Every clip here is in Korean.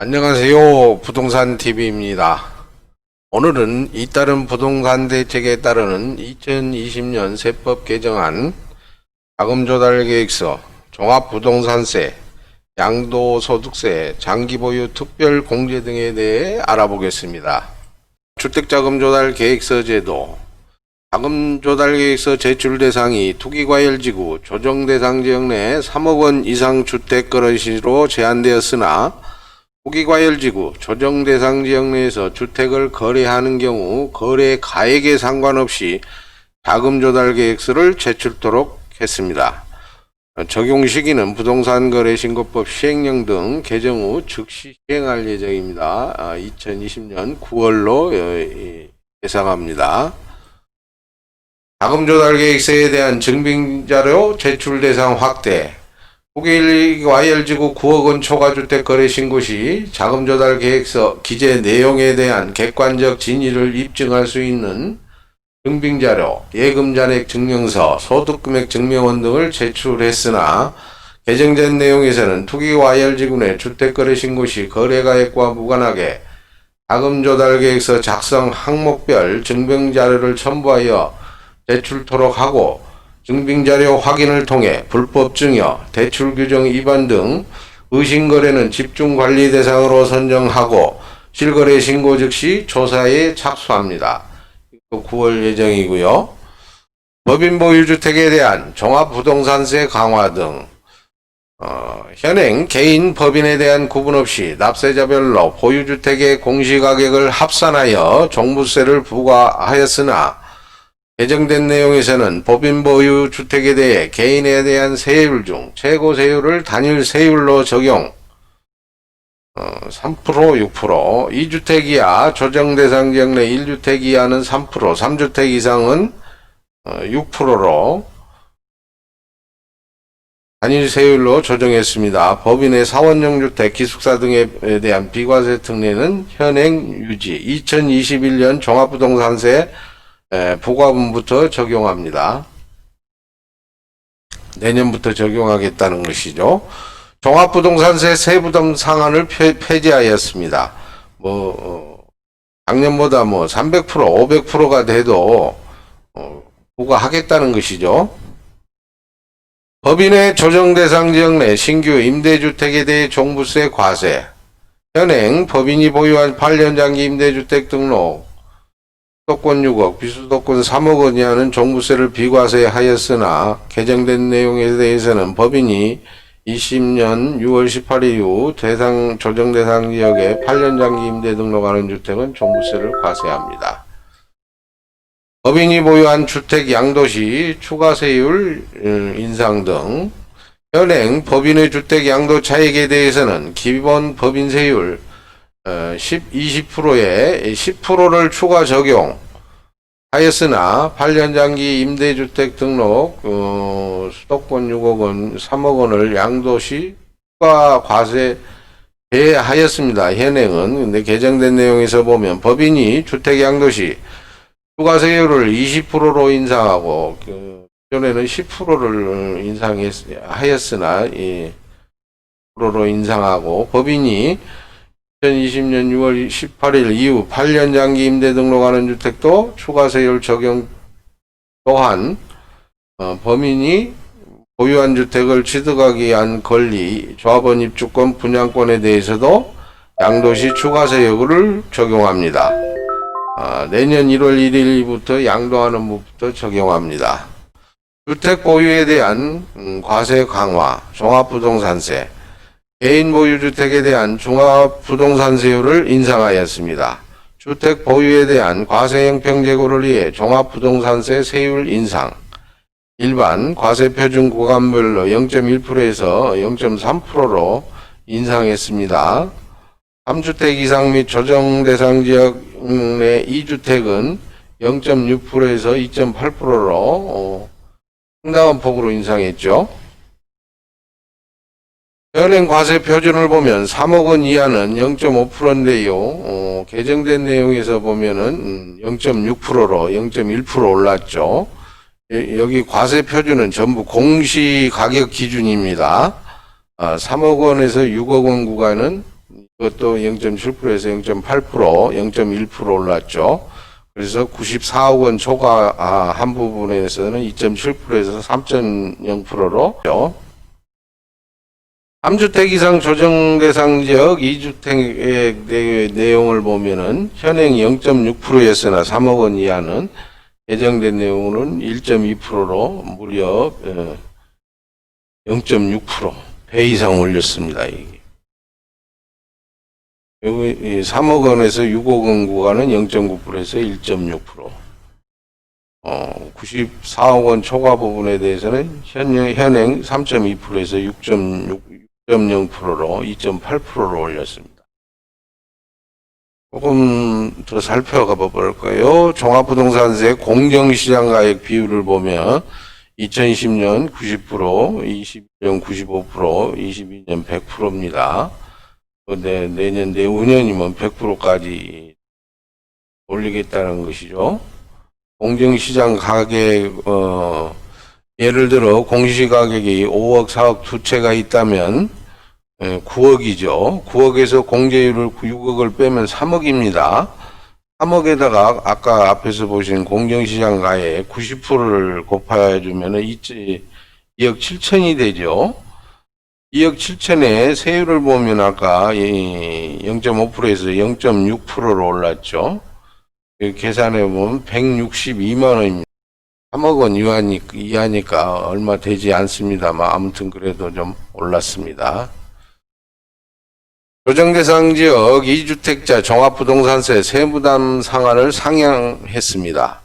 안녕하세요. 부동산 TV입니다. 오늘은 잇따른 부동산 대책에 따르는 2020년 세법 개정안 자금조달계획서, 종합부동산세, 양도소득세, 장기보유 특별공제 등에 대해 알아보겠습니다. 주택자금조달계획서 제도, 자금조달계획서 제출 대상이 투기과열지구 조정대상 지역 내 3억 원 이상 주택 거래시로 제한되었으나 후기과열지구 조정 대상 지역 내에서 주택을 거래하는 경우 거래 가액에 상관없이 자금 조달 계획서를 제출토록 했습니다. 어, 적용 시기는 부동산 거래 신고법 시행령 등 개정 후 즉시 시행할 예정입니다. 아, 2020년 9월로 어, 예상합니다. 자금 조달 계획서에 대한 증빙 자료 제출 대상 확대 후기 와이얼지구 9억 원 초과주택 거래 신고 시 자금 조달 계획서 기재 내용에 대한 객관적 진위를 입증할 수 있는 증빙 자료, 예금 잔액 증명서, 소득 금액 증명원 등을 제출했으나 개정된 내용에서는 투기 와이얼지구 내 주택 거래 신고 시 거래 가액과 무관하게 자금 조달 계획서 작성 항목별 증빙 자료를 첨부하여 제출토록 하고 증빙자료 확인을 통해 불법 증여, 대출 규정 위반 등 의심거래는 집중관리 대상으로 선정하고 실거래 신고 즉시 조사에 착수합니다. 이거 9월 예정이고요. 법인 보유주택에 대한 종합부동산세 강화 등 어, 현행 개인 법인에 대한 구분 없이 납세자별로 보유주택의 공시가격을 합산하여 종부세를 부과하였으나 개정된 내용에서는 법인 보유 주택에 대해 개인에 대한 세율 중 최고 세율을 단일 세율로 적용. 어, 3% 6% 2주택 이하 조정 대상 지역 내 1주택 이하는 3% 3주택 이상은 어, 6%로 단일 세율로 조정했습니다. 법인의 사원용 주택, 기숙사 등에 대한 비과세 특례는 현행 유지. 2021년 종합부동산세 에, 부과분부터 적용합니다. 내년부터 적용하겠다는 것이죠. 종합부동산세 세부담 상한을 폐, 폐지하였습니다. 뭐 어, 작년보다 뭐 300%, 500%가 돼도 어, 부과하겠다는 것이죠. 법인의 조정 대상 지역 내 신규 임대주택에 대해 종부세 과세. 현행 법인이 보유한 8년 장기 임대주택 등록 수도권 6억, 비수도권 3억 원 이하는 종부세를 비과세 하였으나 개정된 내용에 대해서는 법인이 20년 6월 18일 이후 대상 조정 대상 지역에 8년 장기 임대 등록하는 주택은 종부세를 과세합니다. 법인이 보유한 주택 양도시 추가세율 음, 인상 등 현행 법인의 주택 양도 차익에 대해서는 기본 법인세율 어, 10, 20%에 10%를 추가 적용 하였으나 8년 장기 임대주택 등록 어, 수도권 6억 원, 3억 원을 양도시 추가 과세 배하였습니다. 현행은 근데 개정된 내용에서 보면 법인이 주택 양도시 추가세율을 20%로 인상하고 그 전에는 10%를 인상하였으나 이 10%로 인상하고 법인이 2020년 6월 18일 이후 8년 장기 임대 등록하는 주택도 추가세율 적용 또한 어, 범인이 보유한 주택을 취득하기 위한 권리, 조합원 입주권, 분양권에 대해서도 양도시 추가세율을 적용합니다. 아, 내년 1월 1일부터 양도하는 부부터 적용합니다. 주택 보유에 대한 음, 과세 강화, 종합부동산세, 개인 보유주택에 대한 종합부동산세율을 인상하였습니다. 주택 보유에 대한 과세 형평 제고를 위해 종합부동산세 세율 인상, 일반 과세표준 구간별로 0.1%에서 0.3%로 인상했습니다. 3주택 이상 및 조정 대상 지역 내 2주택은 0.6%에서 2.8%로 어, 상당한 폭으로 인상했죠. 현행 과세 표준을 보면 3억 원 이하는 0.5%인데요. 어, 개정된 내용에서 보면은 0.6%로 0.1% 올랐죠. 예, 여기 과세 표준은 전부 공시 가격 기준입니다. 아, 3억 원에서 6억 원 구간은 그것도 0.7%에서 0.8%, 0.1% 올랐죠. 그래서 94억 원 초과한 부분에서는 2.7%에서 3.0%로 3주택 이상 조정 대상 지역 2주택의 내용을 보면은 현행 0.6%였으나 3억 원 이하는 예정된 내용은 1.2%로 무려 0.6%배 이상 올렸습니다. 이게. 여기 이 3억 원에서 6억 원 구간은 0.9%에서 1.6%. 어, 94억 원 초과 부분에 대해서는 현행, 현행 3.2%에서 6.0%로 2.8%로 올렸습니다. 조금 더 살펴가 볼까요? 종합부동산세 공정시장 가액 비율을 보면 2010년 90%, 21년 95%, 22년 100%입니다. 근데 내년 내후년이면 100%까지 올리겠다는 것이죠. 공정시장 가격, 어, 예를 들어 공시가격이 5억, 4억 두 채가 있다면 9억이죠. 9억에서 공제율을 6억을 빼면 3억입니다. 3억에다가 아까 앞에서 보신 공정시장 가액 90%를 곱해주면 2억 7천이 되죠. 2억 7천에 세율을 보면 아까 0.5%에서 0.6%로 올랐죠. 그 계산해 보면 162만 원입니다. 3억 원 이하니, 이하니까 얼마 되지 않습니다만 아무튼 그래도 좀 올랐습니다. 조정대상 지역 2주택자 종합부동산세 세부담 상한을 상향했습니다.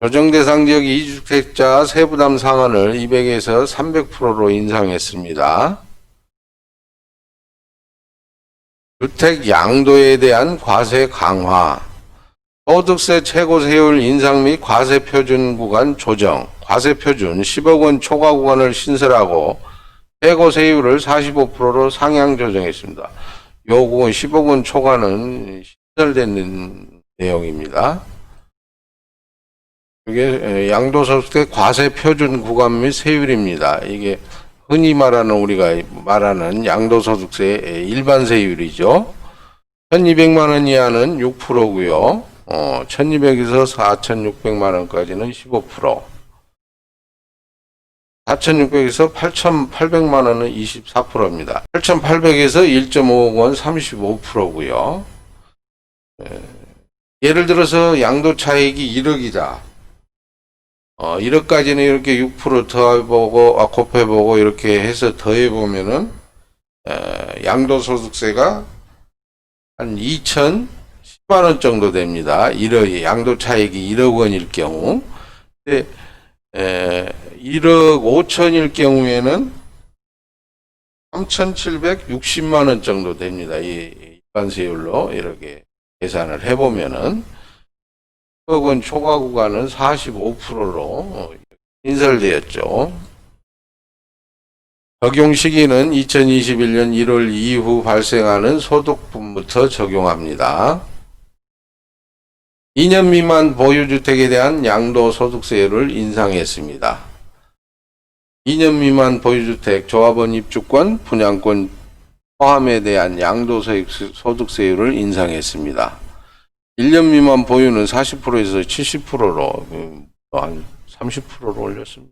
조정대상 지역 2주택자 세부담 상한을 200에서 300%로 인상했습니다. 주택 양도에 대한 과세 강화, 소득세 최고 세율 인상 및 과세 표준 구간 조정, 과세 표준 10억 원 초과 구간을 신설하고 최고 세율을 45%로 상향 조정했습니다. 요 구간 10억 원 초과는 신설되는 내용입니다. 이게 양도소득세 과세 표준 구간 및 세율입니다. 이게 흔히 말하는 우리가 말하는 양도소득세 일반 세율이죠. 1200만 원 이하는 6%고요. 어, 1200에서 4600만 원까지는 15%. 4,600에서 8,800만 원은 24%입니다. 8,800에서 1.5억 원 35%고요. 예를 들어서 양도 차익이 1억이다. 어, 1억까지는 이렇게 6% 더해보고, 아, 곱해보고, 이렇게 해서 더해보면은, 에, 양도소득세가 한 2,010만 원 정도 됩니다. 1억, 양도 차익이 1억 원일 경우. 근데, 에, 1억 5천일 경우에는 3,760만 원 정도 됩니다. 이 일반 세율로 이렇게 계산을 해보면은 1억 원 초과 구간은 45%로 인설되었죠. 적용 시기는 2021년 1월 이후 발생하는 소득분부터 적용합니다. 2년 미만 보유주택에 대한 양도소득세율을 인상했습니다. 2년 미만 보유주택 조합원 입주권, 분양권 포함에 대한 양도소득세율을 인상했습니다. 1년 미만 보유는 40%에서 70%로 한 30%로 올렸습니다.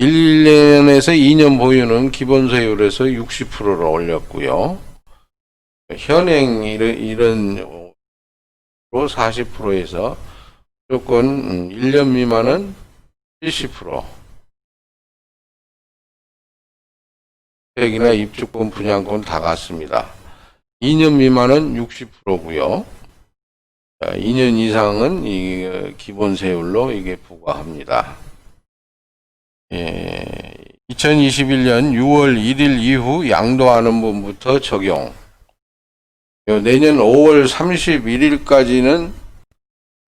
1년에서 2년 보유는 기본 세율에서 60%로 올렸고요. 현행 이런 40%에서 무조건 1년 미만은 70%. 주택이나 입주권, 분양권 다 같습니다. 2년 미만은 60%고요. 2년 이상은 이 어, 기본 세율로 이게 부과합니다. 예, 2021년 6월 1일 이후 양도하는 분부터 적용. 요 내년 5월 31일까지는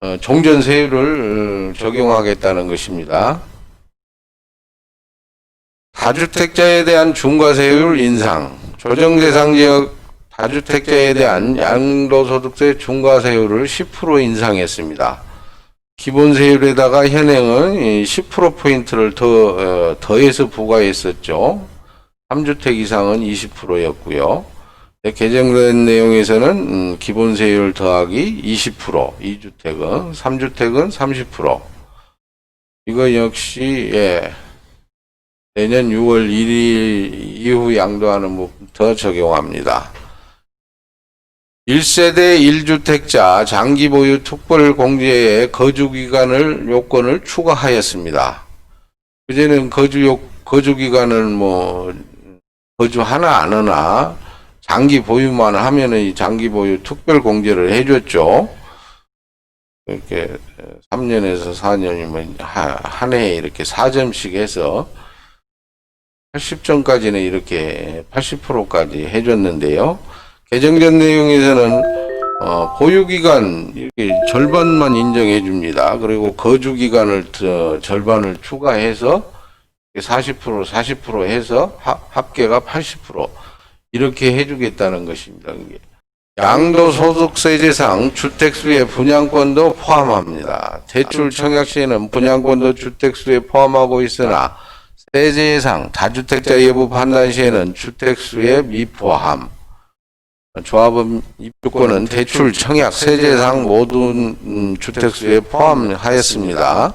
어, 종전 세율을 어, 적용하겠다는 것입니다. 다주택자에 대한 중과세율 인상, 조정 대상 지역 다주택자에 대한 양도소득세 중과세율을 10% 인상했습니다. 기본세율에다가 현행은 10%포인트를 더, 어, 더해서 부과했었죠. 3주택 이상은 20%였고요. 네, 개정된 내용에서는 음, 기본 세율 더하기 20%, 2주택은 3주택은 30%. 이거 역시 예. 내년 6월 1일 이후 양도하는 부분부터 적용합니다. 1세대 1주택자 장기 보유 특별 공제의 거주 기간을 요건을 추가하였습니다. 그제는 거주 요 거주 기간을 뭐 거주 하나 안 하나 장기 보유만 하면은 이 장기 보유 특별 공제를 해줬죠. 이렇게 3년에서 4년이면 한 해에 이렇게 4점씩 해서 80점까지는 이렇게 80%까지 해줬는데요. 개정된 내용에서는 어, 보유기간 이렇게 절반만 인정해 줍니다. 그리고 거주기간을 더 절반을 추가해서 40% 40% 해서 합, 합계가 80% 이렇게 해주겠다는 것입니다. 그게. 양도 소득세제상 주택수의 분양권도 포함합니다. 대출 청약 시에는 분양권도 주택수에 포함하고 있으나 세제상 다주택자 여부 판단 시에는 주택수에 미포함. 조합은 입주권은 대출 청약 세제상 모든 음, 주택수에 포함하였습니다.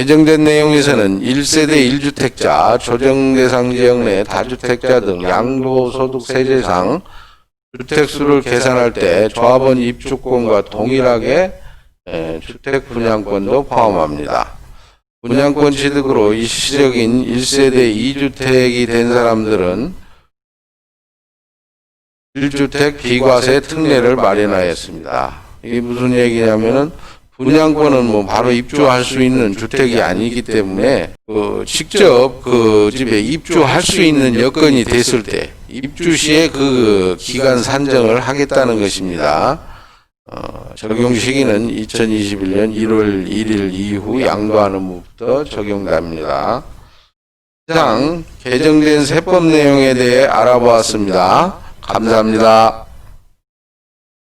개정된 내용에서는 1세대 1주택자, 조정대상 지역 내 다주택자 등 양도소득 세제상 주택수를 계산할 때 조합원 입주권과 동일하게 에, 주택 분양권도 포함합니다. 분양권 취득으로 일시적인 1세대 2주택이 된 사람들은 1주택 비과세 특례를 마련하였습니다. 이게 무슨 얘기냐면은 분양권은 뭐 바로 입주할 수 있는 주택이 아니기 때문에 그 직접 그 집에 입주할 수 있는 여건이 됐을 때 입주 시에 그 기간 산정을 하겠다는 것입니다. 어, 적용 시기는 2021년 1월 1일 이후 양도하는 부부터 적용됩니다. 이상 개정된 세법 내용에 대해 알아보았습니다. 감사합니다.